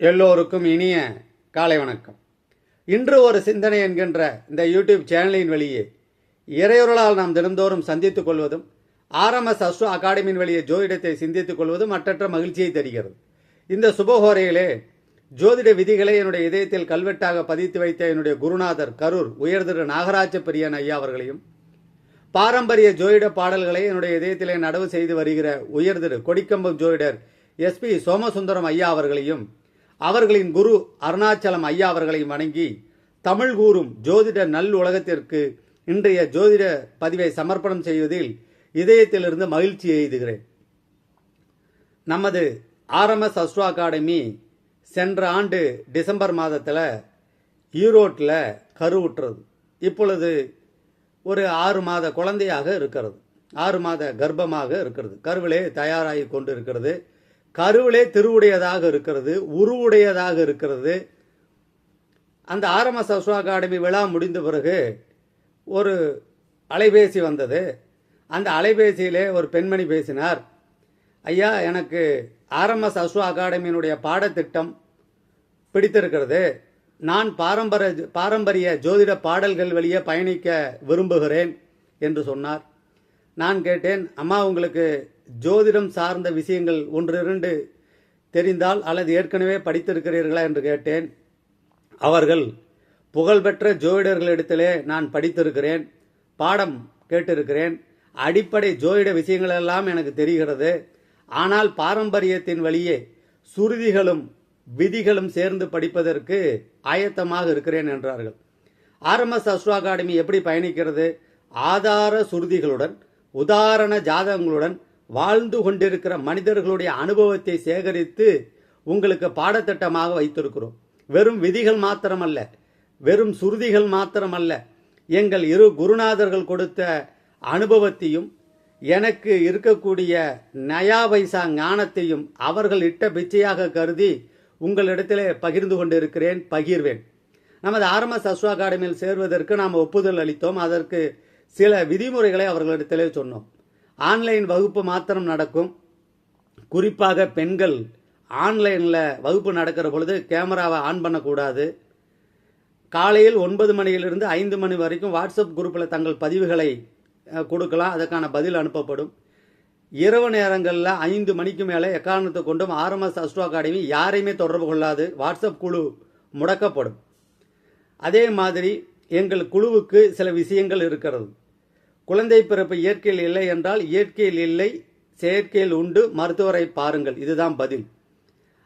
எல்லோருக்கும் இனிய காலை வணக்கம். இன்று ஒரு சிந்தனை என்கின்ற இந்த யூடியூப் சேனலின் வழியே இறையொருளால் நாம் தினந்தோறும் சந்தித்துக் கொள்வதும் ஆர்எம்எஸ் அஸ்ட்ரோ அகாடமியின் வழியே ஜோதிடத்தை சிந்தித்துக் கொள்வதும் மற்றற்ற மகிழ்ச்சியை தருகிறது. இந்த சுபஹோரையிலே ஜோதிட விதிகளை என்னுடைய இதயத்தில் கல்வெட்டாக பதித்து வைத்த என்னுடைய குருநாதர் கரூர் உயர்திரு நாகராஜ பிரியன் ஐயா அவர்களையும் பாரம்பரிய ஜோதிட பாடல்களை என்னுடைய இதயத்திலே நடவு செய்து வருகிற உயர்திரு கொடிக்கம்பம் ஜோதிடர் எஸ்பி சோமசுந்தரம் ஐயா அவர்களையும் அவர்களின் குரு அருணாச்சலம் ஐயா அவர்களையும் வணங்கி தமிழ் கூறும் ஜோதிட நல் உலகத்திற்கு இன்றைய ஜோதிட பதிவை சமர்ப்பணம் செய்வதில் இதயத்திலிருந்து மகிழ்ச்சி எய்துகிறேன். நமது ஆர்எம்எஸ் அஸ்ட்ரோ அகாடமி சென்ற ஆண்டு டிசம்பர் மாதத்தில் ஈரோட்டில் கருவுற்றது. இப்பொழுது ஒரு ஆறு மாத குழந்தையாக இருக்கிறது. ஆறு மாத கர்ப்பமாக இருக்கிறது. கருவிலே தயாராகி கொண்டு இருக்கிறது கருவிலே திருவுடையதாக இருக்கிறது உருவுடையதாக இருக்கிறது. அந்த ஆர்எம்எஸ் அஸ்வா அகாடமி விழா முடிந்த பிறகு ஒரு அலைபேசி வந்தது. அந்த அலைபேசியிலே ஒரு பெண்மணி பேசினார் ஐயா எனக்கு ஆர்எம்எஸ் அஸ்வா அகாடமியினுடைய பாடத்திட்டம் பிடித்திருக்கிறது. நான் பாரம்பரிய பாரம்பரிய ஜோதிட பாடல்கள் வழியே பயணிக்க விரும்புகிறேன் என்று சொன்னார். நான் கேட்டேன் அம்மா உங்களுக்கு ஜோதிடம் சார்ந்த விஷயங்கள் ஒன்று இரண்டு தெரிந்தால் அல்லது ஏற்கனவே படித்திருக்கிறீர்களா? என்று கேட்டேன். அவர்கள் புகழ்பெற்ற ஜோதிடர்களிடத்திலே நான் படித்திருக்கிறேன் பாடம் கேட்டிருக்கிறேன். அடிப்படை ஜோதிட விஷயங்கள் எல்லாம் எனக்கு தெரிகிறது. ஆனால் பாரம்பரியத்தின் வழியே சுருதிகளும் விதிகளும் சேர்ந்து படிப்பதற்கு ஆயத்தமாக இருக்கிறேன் என்றார்கள். ஆர்எம்எஸ் அஸ்ட்ரோ அகாடமி எப்படி பயணிக்கிறது? ஆதார சுருதிகளுடன் உதாரண ஜாதகங்களுடன் வாழ்ந்து கொண்டிருக்கிற மனிதர்களுடைய அனுபவத்தை சேகரித்து உங்களுக்கு பாடத்திட்டமாக வைத்திருக்கிறோம். வெறும் விதிகள் மாத்திரமல்ல வெறும் சுருதிகள் மாத்திரமல்ல. எங்கள் இரு குருநாதர்கள் கொடுத்த அனுபவத்தையும் எனக்கு இருக்கக்கூடிய நயா பைசா ஞானத்தையும் அவர்கள் இட்ட பிச்சையாக கருதி உங்களிடத்தில் பகிர்ந்து கொண்டிருக்கிறேன் பகிர்வேன். நமது ஆர்எம்எஸ் அஸ்வா அகாடமியில் சேர்வதற்கு நாம் ஒப்புதல் அளித்தோம். அதற்கு சில விதிமுறைகளை அவர்களிடத்திலே சொன்னோம் ஆன்லைன் வகுப்பு மாத்திரம் நடக்கும். குறிப்பாக பெண்கள் ஆன்லைனில் வகுப்பு நடக்கிற பொழுது கேமராவை ஆன் பண்ணக்கூடாது. காலையில் ஒன்பது மணியிலிருந்து ஐந்து மணி வரைக்கும் வாட்ஸ்அப் குரூப்பில் தங்கள் பதிவுகளை கொடுக்கலாம். அதற்கான பதில் அனுப்பப்படும். இரவு நேரங்களில் ஐந்து மணிக்கு மேலே எக்காரணத்தை கொண்டும் ஆர்எம்எஸ் அஸ்ட்ரோ அகாடமி யாரையுமே தொடர்பு கொள்ளாது. வாட்ஸ்அப் குழு முடக்கப்படும். அதே மாதிரி எங்கள் குழுவுக்கு சில விஷயங்கள் இருக்கிறது. குழந்தை பிறப்பு இயற்கையில் இல்லை என்றால் இயற்கையில் இல்லை செயற்கையில் உண்டு. மருத்துவரை பாருங்கள் இதுதான் பதில்.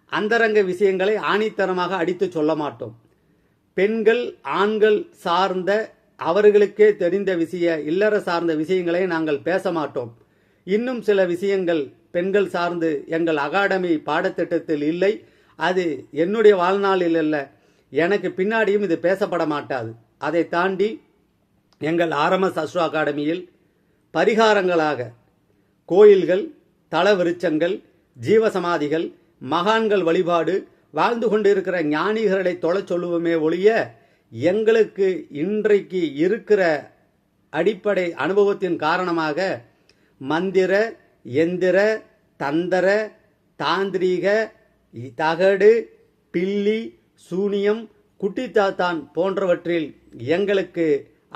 அந்தரங்க விஷயங்களை ஆணித்தரமாக அடித்து சொல்ல மாட்டோம். பெண்கள் ஆண்கள் சார்ந்த அவர்களுக்கே தெரிந்த விஷய இல்லற சார்ந்த விஷயங்களை நாங்கள் பேச மாட்டோம். இன்னும் சில விஷயங்கள் பெண்கள் சார்ந்து எங்கள் அகாடமி பாடத்திட்டத்தில் இல்லை. அது என்னுடைய வாழ்நாளில் அல்ல. எனக்கு பின்னாடியும் இது பேசப்பட மாட்டாது. அதை தாண்டி எங்கள் ஆர்எம்எஸ் அஸ்ரோ அகாடமியில் பரிகாரங்களாக கோயில்கள் தல விருட்சங்கள் ஜீவசமாதிகள் மகான்கள் வழிபாடு வாழ்ந்து கொண்டிருக்கிற ஞானிகளை தொலை சொல்லுவோமே ஒழிய எங்களுக்கு இன்றைக்கு இருக்கிற அடிப்படை அனுபவத்தின் காரணமாக மந்திர எந்திர தந்திர தாந்திரீக தகடு பில்லி சூனியம் குட்டித்தாத்தான் போன்றவற்றில் எங்களுக்கு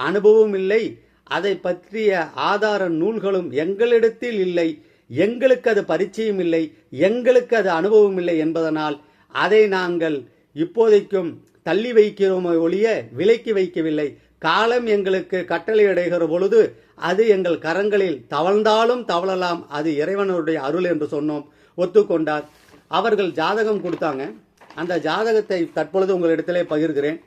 அனுபவம் இல்லை. அதை பற்றிய ஆதார நூல்களும் எங்களிடத்தில் இல்லை. எங்களுக்கு அது பரிச்சயம் இல்லை. எங்களுக்கு அது அனுபவம் இல்லை என்பதனால் அதை நாங்கள் இப்போதைக்கும் தள்ளி வைக்கிறோமே ஒழிய விலக்கி வைக்கவில்லை. காலம் எங்களுக்கு கட்டளை அடைகிற பொழுது அது எங்கள் கரங்களில் தவழ்ந்தாலும் தவழலாம். அது இறைவனுடைய அருள் என்று சொன்னோம். ஒத்துக்கொண்டார். அவர்கள் ஜாதகம் கொடுத்தாங்க. அந்த ஜாதகத்தை தற்பொழுது உங்களிடத்திலே பகிர்கிறேன்.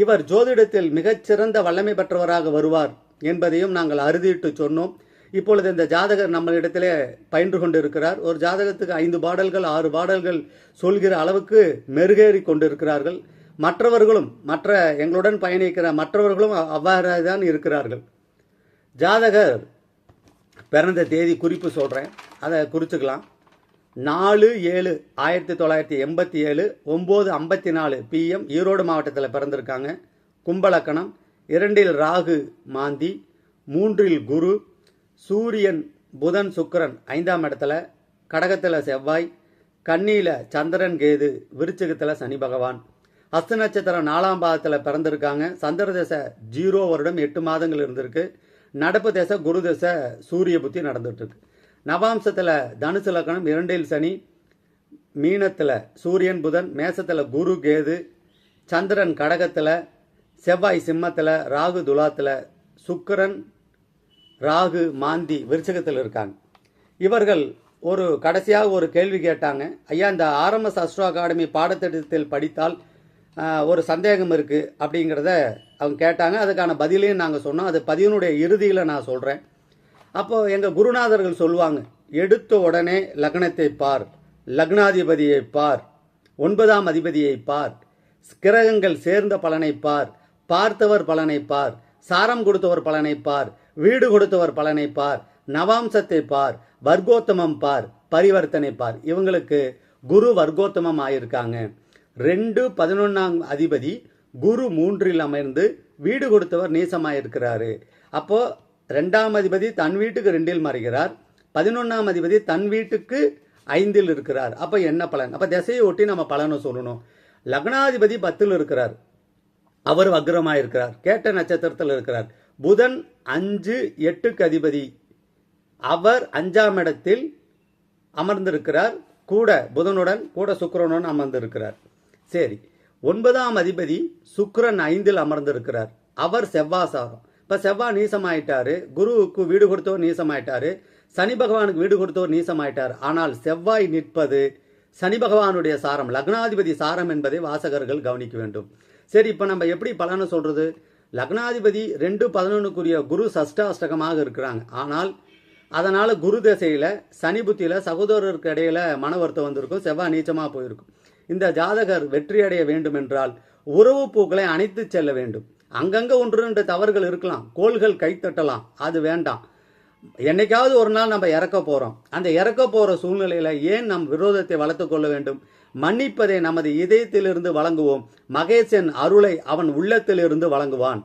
இவர் ஜோதிடத்தில் மிகச்சிறந்த வல்லமை பெற்றவராக வருவார் என்பதையும் நாங்கள் அறுதிட்டு சொன்னோம். இப்பொழுது இந்த ஜாதகர் நம்மளிடத்திலே பயின்று கொண்டிருக்கிறார். ஒரு ஜாதகத்துக்கு ஐந்து பாடல்கள் ஆறு பாடல்கள் சொல்கிற அளவுக்கு மெருகேறி கொண்டிருக்கிறார்கள். மற்றவர்களும் மற்ற எங்களுடன் பயணிக்கிற மற்றவர்களும் அவ்வாறு தான் இருக்கிறார்கள். ஜாதகர் பிறந்த தேதி குறிப்பு சொல்கிறேன் அதை குறிச்சுக்கலாம். நாலு ஏழு ஆயிரத்தி தொள்ளாயிரத்தி எண்பத்தி ஏழு ஒம்பது ஐம்பத்தி நாலு பிஎம் ஈரோடு மாவட்டத்தில் பிறந்திருக்காங்க. கும்பலக்கணம் இரண்டில் ராகு மாந்தி மூன்றில் குரு சூரியன் புதன் சுக்கிரன் ஐந்தாம் இடத்துல கடகத்தில் செவ்வாய் கன்னியில் சந்திரன் கேது விருச்சகத்தில் சனி பகவான். அஸ்த நட்சத்திரம் நாலாம் பாதத்தில் பிறந்திருக்காங்க. சந்திர தசை ஜீரோ வருடம் எட்டு மாதங்கள் இருந்திருக்கு. நடப்பு தசை குரு தசை சூரிய புத்தி நடந்துட்டு இருக்கு. நவாம்சத்தில் தனுசு லக்கணம் இரண்டில் சனி மீனத்தில் சூரியன் புதன் மேசத்தில் குரு கேது சந்திரன் கடகத்தில் செவ்வாய் சிம்மத்தில் ராகு துலாத்தில் சுக்கிரன் ராகு மாந்தி விருச்சகத்தில் இருக்காங்க. இவர்கள் ஒரு கடைசியாக ஒரு கேள்வி கேட்டாங்க. ஐயா இந்த ஆர்எம்எஸ் அஸ்ட்ரோ அகாடமி பாடத்திட்டத்தில் படித்தால் ஒரு சந்தேகம் இருக்குது அப்படிங்கிறத அவங்க கேட்டாங்க. அதுக்கான பதிலையும் நாங்கள் சொன்னோம். அது பதிவினுடைய இறுதியில் நான் சொல்கிறேன் அப்போது எங்கள் குருநாதர்கள் சொல்லுவாங்க எடுத்த உடனே லக்னத்தை பார் லக்னாதிபதியை பார் ஒன்பதாம் அதிபதியை பார் கிரகங்கள் சேர்ந்த பலனை பார் பார்த்தவர் பலனை பார் சாரம் கொடுத்தவர் பலனை பார் வீடு கொடுத்தவர் பலனை பார் நவாம்சத்தை பார் வர்க்கோத்தமம் பார் பரிவர்த்தனை பார். இவங்களுக்கு குரு வர்க்கோத்தமம் ஆயிருக்காங்க. ரெண்டு பதினொன்னாம் அதிபதி குரு மூன்றில் அமர்ந்து வீடு கொடுத்தவர் நீசமாயிருக்கிறாரு. அப்போ ரெண்டாம் அதிபதி தன் வீட்டுக்கு ரெண்டில் மறைகிறார். பதினொன்றாம் அதிபதி தன் வீட்டுக்கு ஐந்தில் இருக்கிறார். அப்போ என்ன பலன்? அப்போ திசையை ஒட்டி நம்ம பலனை சொல்லணும். லக்னாதிபதி பத்தில் இருக்கிறார். அவர் வக்ரமாக இருக்கிறார். கேட்ட நட்சத்திரத்தில் இருக்கிறார். புதன் அஞ்சு எட்டுக்கு அதிபதி. அவர் அஞ்சாம் இடத்தில் அமர்ந்திருக்கிறார். கூட புதனுடன் கூட சுக்கரனுடன் அமர்ந்திருக்கிறார். சரி. ஒன்பதாம் அதிபதி சுக்கரன் ஐந்தில் அமர்ந்திருக்கிறார். அவர் செவ்வாசாரம் இப்போ செவ்வாய் நீசமாயிட்டாரு குருவுக்கு வீடு கொடுத்தோர் நீசமாயிட்டாரு சனி பகவானுக்கு வீடு கொடுத்தோர் நீசமாயிட்டார். ஆனால் செவ்வாய் நிற்பது சனி பகவானுடைய சாரம் லக்னாதிபதி சாரம் என்பதை வாசகர்கள் கவனிக்க வேண்டும். சரி இப்போ நம்ம எப்படி பலனை சொல்றது? லக்னாதிபதி ரெண்டு பதினொன்னுக்குரிய குரு சஷ்டாஷ்டகமாக இருக்கிறாங்க. ஆனால் அதனால் குரு தசையில் சனி புத்தியில் சகோதரருக்கு இடையில மன வருத்தம் வந்திருக்கும் செவ்வாய் நீச்சமாக போயிருக்கும். இந்த ஜாதகர் வெற்றி அடைய வேண்டும் என்றால் உறவு பூக்களை அணைத்து செல்ல வேண்டும். அங்கங்கே ஒன்று ரெண்டு தவறுகள் இருக்கலாம். கோள்கள் கைத்தட்டலாம் அது வேண்டாம். என்னைக்காவது ஒரு நாள் நம்ம இறக்க போகிறோம் அந்த இறக்க போகிற சூழ்நிலையில் ஏன் நம் விரோதத்தை வளர்த்து கொள்ள வேண்டும்? மன்னிப்பதை நமது இதயத்திலிருந்து வழங்குவோம். மகேசன் அருளை அவன் உள்ளத்திலிருந்து வழங்குவான்.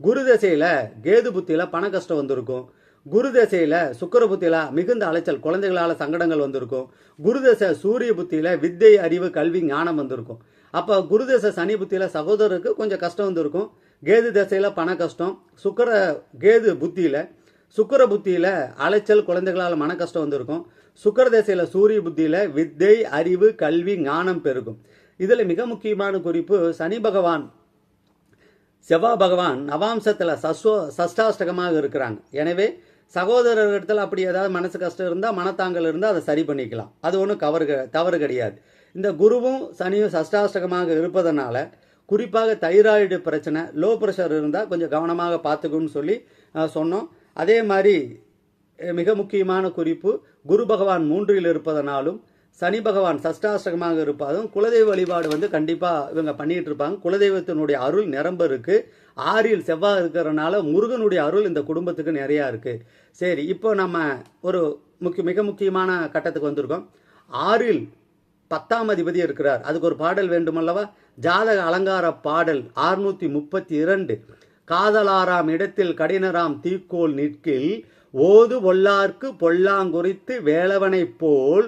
குரு தசையில் கேது புத்தியில் பண கஷ்டம் வந்திருக்கும். குரு தசையில் சுக்கர புத்தியில் மிகுந்த அலைச்சல் குழந்தைகளால் சங்கடங்கள் வந்திருக்கும். குரு தசை சூரிய புத்தியில் வித்தை அறிவு கல்வி ஞானம் வந்திருக்கும். அப்போ குரு தசை சனி புத்தியில் சகோதரருக்கு கொஞ்சம் கஷ்டம் வந்திருக்கும். கேது திசையில் பண கஷ்டம் சுக்கர கேது புத்தியில் சுக்கர புத்தியில் அலைச்சல் குழந்தைகளால் மன கஷ்டம் வந்திருக்கும். சுக்கர திசையில் சூரிய புத்தியில் வித்தை அறிவு கல்வி ஞானம் பெருகும். இதில் மிக முக்கியமான குறிப்பு சனி பகவான். செவ்வாய் பகவான் நவாம்சத்தில் சஸ்வ சஷ்டாஷ்டகமாக இருக்கிறாங்க. எனவே சகோதரர்களிடத்தில் அப்படி ஏதாவது மனசு கஷ்டம் இருந்தால் மனத்தாங்கல் இருந்தால் அதை சரி பண்ணிக்கலாம். அது ஒன்றும் கவர் க- தவறு கிடையாது. இந்த குருவும் சனியும் சஷ்டாஷ்டகமாக இருப்பதனால குறிப்பாக தைராய்டு பிரச்சனை லோ ப்ரெஷர் இருந்தால் கொஞ்சம் கவனமாக பார்த்துக்கணும்னு சொல்லி சொன்னோம். அதே மாதிரி மிக முக்கியமான குறிப்பு குரு பகவான் மூன்றில் இருப்பதனாலும் சனி பகவான் சஷ்டாஷ்டகமாக இருப்பதும் குலதெய்வ வழிபாடு வந்து கண்டிப்பாக இவங்க பண்ணிட்டு இருப்பாங்க. குலதெய்வத்தினுடைய அருள் நிரம்ப இருக்கு. ஆறில் செவ்வாய் இருக்கிறனால முருகனுடைய அருள் இந்த குடும்பத்துக்கு நிறையா இருக்கு. சரி இப்போ நம்ம ஒரு முக்கிய மிக முக்கியமான கட்டத்துக்கு வந்திருக்கோம். ஆறில் பத்தாம் அதிபதி இருக்கிறார். அதுக்கு ஒரு பாடல் வேண்டுமல்லவா? ஜாதக அலங்கார பாடல் ஆறுநூத்தி முப்பத்தி இரண்டு. காதலாராம் இடத்தில் கடினராம் தீக்கோல் நிற்கில் ஓது பொல்லார்க்கு பொல்லாங்குறித்து வேளவனைப் போல்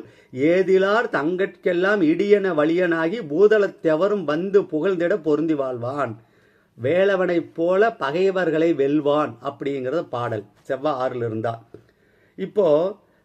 ஏதிலார் தங்கட்கெல்லாம் இடியன வழியனாகி பூதளத்தெவரும் வந்து புகழ்ந்திட பொருந்தி வாழ்வான். வேளவனைப் போல பகைவர்களை வெல்வான் அப்படிங்கிறது பாடல். செவ்வாய் ஆறில் இருந்தா இப்போ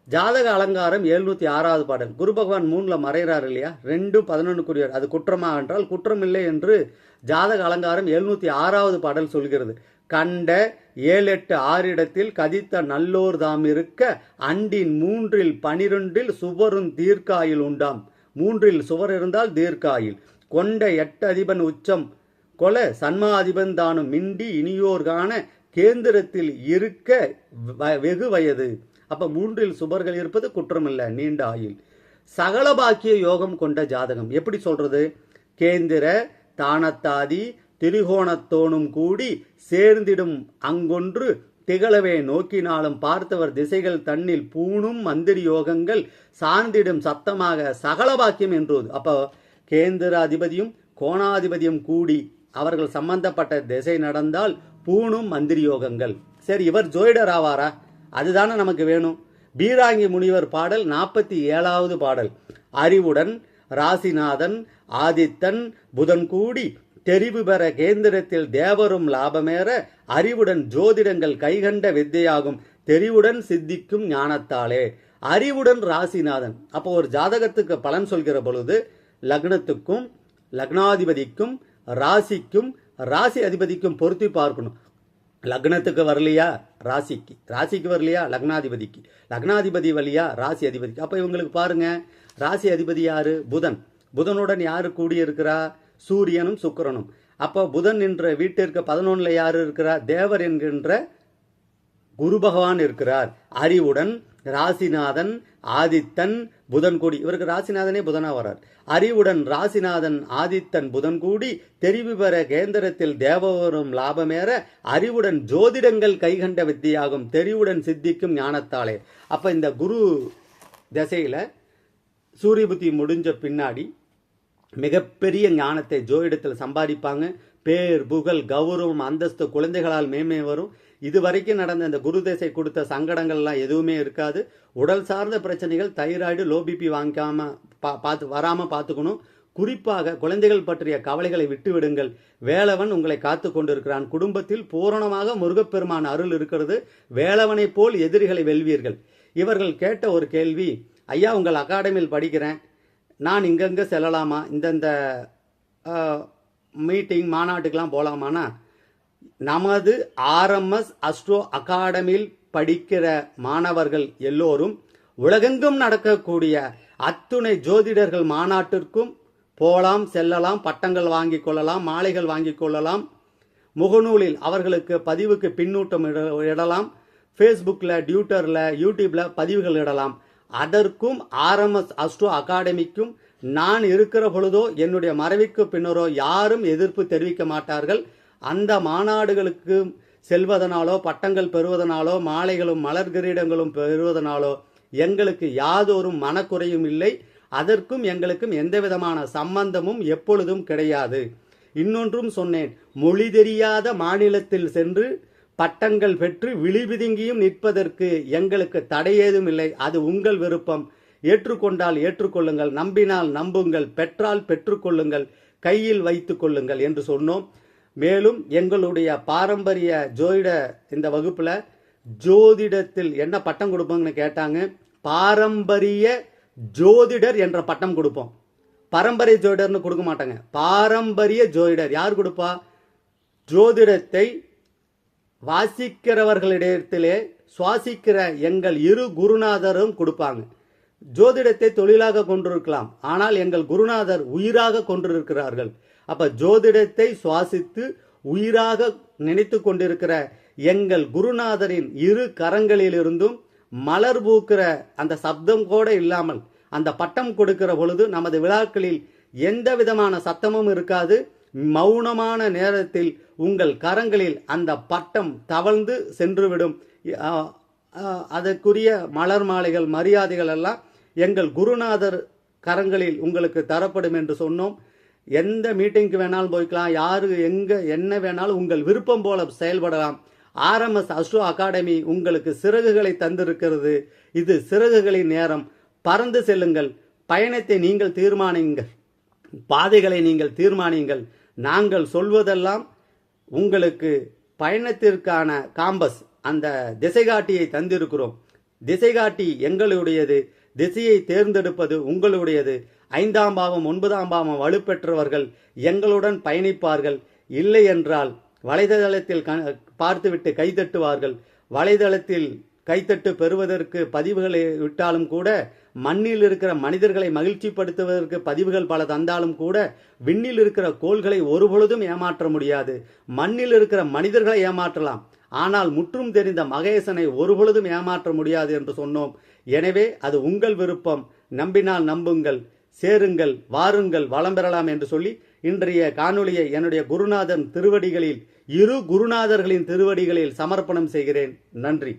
ஜாதக அலங்காரம் எழுநூத்தி ஆறாவது பாடல். குரு பகவான் மூணுல மறைகிறார் இல்லையா? ரெண்டும் பதினொன்றுக்குரியவர் அது குற்றமா என்றால் குற்றம் இல்லை என்று ஜாதக அலங்காரம் எழுநூத்தி ஆறாவது பாடல் சொல்கிறது. கண்ட ஏழு எட்டு ஆறிடத்தில் கதித்த நல்லோர் தாம் இருக்க அண்டின் மூன்றில் பனிரெண்டில் சுவரும் தீர்க்காயில் உண்டாம். மூன்றில் சுவர் இருந்தால் தீர்க்காயில். கொண்ட எட்டு அதிபன் உச்சம். கொல சன்மாதிபன் தானும் மிண்டி இனியோர் காண கேந்திரத்தில் இருக்க வ- வெகு வயது. அப்போ மூன்றில் சுபர்கள் இருப்பது குற்றமில்ல நீண்ட ஆயுள். சகல பாக்கிய யோகம் கொண்ட ஜாதகம். எப்படி சொல்றது? கேந்திர தானத்தாதி திரிகோணத்தோனும் கூடி சேர்ந்திடும் அங்கொன்று திகழவே நோக்கினாலும் பார்த்தவர் திசைகள் தன்னில் பூணும் மந்திரி யோகங்கள் சார்ந்திடும் சத்தமாக சகல பாக்கியம் என்றோது அப்போ கேந்திர அதிபதியும் கோணாதிபதியும் கூடி அவர்கள் சம்பந்தப்பட்ட திசை நடந்தால் பூணும் மந்திரி யோகங்கள். சரி இவர் ஜோயிடர் ஆவாரா? அதுதானே நமக்கு வேணும். பீராங்கி முனிவர் பாடல் நாற்பத்தி ஏழாவது பாடல். அறிவுடன் ராசிநாதன் ஆதித்தன் புதன் கூடி தெரிவு பெற கேந்திரத்தில் தேவரும் லாபமேற அறிவுடன் ஜோதிடங்கள் கைகண்ட வித்தையாகும். தெரிவுடன் சித்திக்கும் ஞானத்தாலே. அறிவுடன் ராசிநாதன். அப்போ ஒரு ஜாதகத்துக்கு பலன் சொல்கிற பொழுது லக்னத்துக்கும் லக்னாதிபதிக்கும் ராசிக்கும் ராசி அதிபதிக்கும் பொருத்தி பார்க்கணும். லக்னத்துக்கு வரலையா? ராசிக்கு. ராசிக்கு வரலையா? லக்னாதிபதிக்கு. லக்னாதிபதி வழியா ராசி அதிபதிக்கு. அப்போ இவங்களுக்கு பாருங்க. ராசி அதிபதி யாரு? புதன். புதனுடன் யாரு கூடியிருக்கிறா? சூரியனும் சுக்கிரனும். அப்போ புதன் என்ற வீட்டிற்கு பதினொன்னுல யாரு இருக்கிறா? தேவர் என்கின்ற குரு பகவான் இருக்கிறார். அறிவுடன் ராசிநாதன் ஆதித்தன் புதன் கூடி இவருக்கு ராசிநாதனே புதனா வரார். அறிவுடன் ராசிநாதன் ஆதித்தன் புதன் கூடி தெரிவு பெற கேந்திரத்தில் தேவவரும் லாபமேற அறிவுடன் ஜோதிடங்கள் கைகண்ட வித்தியாகும். தெரிவுடன் சித்திக்கும் ஞானத்தாலே. அப்ப இந்த குரு திசையில சூரிய புத்தி முடிஞ்ச பின்னாடி மிகப்பெரிய ஞானத்தை ஜோதிடத்தில் சம்பாதிப்பாங்க. பேர் புகழ் கௌரவம் அந்தஸ்து குழந்தைகளால் மேன்மை வரும். இது வரைக்கும் நடந்த இந்த குரு தசை கொடுத்த சங்கடங்கள்லாம் எதுவுமே இருக்காது. உடல் சார்ந்த பிரச்சனைகள் தைராய்டு லோ பிபி வாங்கிக்காம பா பார்த்து வராமல் பார்த்துக்கணும். குறிப்பாக குழந்தைகள் பற்றிய கவலைகளை விட்டுவிடுங்கள். வேலவன் உங்களை காத்து கொண்டிருக்கிறான். குடும்பத்தில் பூரணமாக முருகப்பெருமான் அருள் இருக்கிறது. வேலவனைப் போல் எதிரிகளை வெல்வீர்கள். இவர்கள் கேட்ட ஒரு கேள்வி ஐயா உங்கள் அகாடமியில் படிக்கிறேன். நான் இங்கங்கே செல்லலாமா? இந்தந்த மீட்டிங் மாநாட்டுக்கெலாம் போகலாமான்னா நமது ஆர்எம்எஸ் அஸ்ட்ரோ அகாடமியில் படிக்கிற மாணவர்கள் எல்லோரும் உலகெங்கும் நடக்கக்கூடிய அத்துணை ஜோதிடர்கள் மாநாட்டிற்கும் போலாம் செல்லலாம் பட்டங்கள் வாங்கி கொள்ளலாம் மாலைகள் வாங்கிக் கொள்ளலாம். முகநூலில் அவர்களுக்கு பதிவுக்கு பின்னூட்டம் இட- இடலாம். ஃபேஸ்புக்கில் டியூட்டரில் யூடியூப்பில் பதிவுகள் இடலாம். அதற்கும் ஆர்எம்எஸ் அஸ்ட்ரோ அகாடமிக்கும் நான் இருக்கிற பொழுதோ என்னுடைய மறைவுக்கு பின்னரோ யாரும் எதிர்ப்பு தெரிவிக்க மாட்டார்கள். அந்த மாநாடுகளுக்கு செல்வதனாலோ பட்டங்கள் பெறுவதனாலோ மாலைகளும் மலர் கிரீடங்களும் பெறுவதனாலோ எங்களுக்கு யாதொரு மனக்குறையும் இல்லை. அதற்கும் எங்களுக்கும் எந்த விதமான சம்பந்தமும் எப்பொழுதும் கிடையாது. இன்னொன்றும் சொன்னேன். மொழி தெரியாத மாநிலத்தில் சென்று பட்டங்கள் பெற்று விழிபிதுங்கியும் நிற்பதற்கு எங்களுக்கு தடையேதும் இல்லை. அது உங்கள் விருப்பம். ஏற்றுக்கொண்டால் ஏற்றுக்கொள்ளுங்கள். நம்பினால் நம்புங்கள். பெற்றால் பெற்றுக்கொள்ளுங்கள். கையில் வைத்துக் கொள்ளுங்கள் என்று சொன்னோம். மேலும் எங்களுடைய பாரம்பரிய ஜோதிட இந்த வகுப்பில் ஜோதிடத்தில் என்ன பட்டம் கொடுப்போங்கன்னு கேட்டாங்க. பாரம்பரிய ஜோதிடர் என்ற பட்டம் கொடுப்போம். பரம்பரை ஜோதிடர்னு கொடுக்க மாட்டாங்க. பாரம்பரிய ஜோதிடர். யார் கொடுப்பா? ஜோதிடத்தை வாசிக்கிறவர்களிடத்திலே சுவாசிக்கிற எங்கள் இரு குருநாதரும் கொடுப்பாங்க. ஜோதிடத்தை தொழிலாக கொண்டிருக்கலாம். ஆனால் எங்கள் குருநாதர் உயிராக கொண்டிருக்கிறார்கள். அப்போ ஜோதிடத்தை சுவாசித்து உயிராக நினைத்து கொண்டிருக்கிற எங்கள் குருநாதரின் இரு கரங்களிலிருந்தும் மலர் பூக்கிற அந்த சப்தம் கூட இல்லாமல் அந்த பட்டம் கொடுக்கிற பொழுது நமது விழாக்களில் எந்த விதமான சத்தமும் இருக்காது. மௌனமான நேரத்தில் உங்கள் கரங்களில் அந்த பட்டம் தவழ்ந்து சென்றுவிடும். அதற்குரிய மலர் மாலைகள் மரியாதைகள் எல்லாம் எங்கள் குருநாதர் கரங்களில் உங்களுக்கு தரப்படும் என்று சொன்னோம். எந்த மீட்டிங்க்கு வேணாலும் போய்க்கலாம். யாரு எங்க என்ன வேணாலும் உங்கள் விருப்பம் போல செயல்படலாம். ஆர்எம்எஸ் அஸ்ட்ரோ அகாடமி உங்களுக்கு சிறகுகளை தந்திருக்கிறது. இது சிறகுகளின் நேரம். பறந்து செல்லுங்கள். பயணத்தை நீங்கள் தீர்மானியுங்கள் பாதைகளை நீங்கள் தீர்மானியுங்கள் நாங்கள் சொல்வதெல்லாம் உங்களுக்கு பயணத்திற்கான காம்பஸ் அந்த திசைகாட்டியை தந்திருக்கிறோம். திசைகாட்டி எங்களுடையது. திசையை தேர்ந்தெடுப்பது உங்களுடையது. ஐந்தாம் பாவம் ஒன்பதாம் பாவம் வலுப்பெற்றவர்கள் எங்களுடன் பயணிப்பார்கள். இல்லை என்றால் வலைதளத்தில் க- பார்த்துவிட்டு கைதட்டுவார்கள் வலைதளத்தில் கைத்தட்டு பெறுவதற்கு பதிவுகளை விட்டாலும் கூட மண்ணில் இருக்கிற மனிதர்களை மகிழ்ச்சிப்படுத்துவதற்கு பதிவுகள் பல தந்தாலும் கூட விண்ணில் இருக்கிற கோள்களை ஒருபொழுதும் ஏமாற்ற முடியாது. மண்ணில் இருக்கிற மனிதர்களை ஏமாற்றலாம். ஆனால் முற்றும் தெரிந்த மகேசனை ஒருபொழுதும் ஏமாற்ற முடியாது என்று சொன்னோம். எனவே அது உங்கள் விருப்பம். நம்பினால் நம்புங்கள் சேருங்கள் வாருங்கள் வளம் பெறலாம் என்று சொல்லி இன்றைய காணொளியை என்னுடைய குருநாதன் திருவடிகளில் இரு குருநாதர்களின் திருவடிகளில் சமர்ப்பணம் செய்கிறேன். நன்றி.